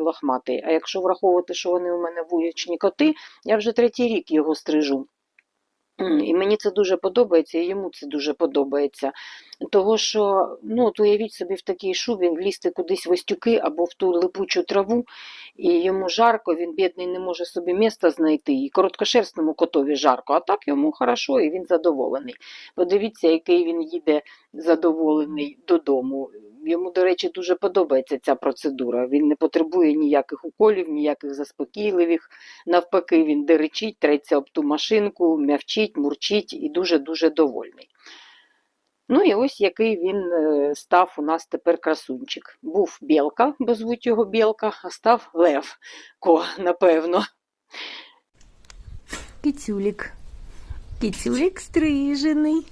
і лохматий. А якщо враховувати, що вони у мене вуличні коти, я вже третій рік його стрижу. І мені це дуже подобається, і йому це дуже подобається. Того, що, ну, от уявіть собі, в такій шубі влізти кудись в остюки або в ту липучу траву, і йому жарко, він бідний не може собі міста знайти, і короткошерстному котові жарко, а так йому хорошо, і він задоволений. Подивіться, який він їде задоволений додому. Йому, до речі, дуже подобається ця процедура. Він не потребує ніяких уколів, ніяких заспокійливих. Навпаки, він деречить, треться об ту машинку, м'явчить, мурчить і дуже-дуже довольний. Ну і ось який він е, став у нас тепер красунчик. Був білка, бо звуть його білка, а став лев, ко, напевно. Кицюлік. Кицюлік стрижений.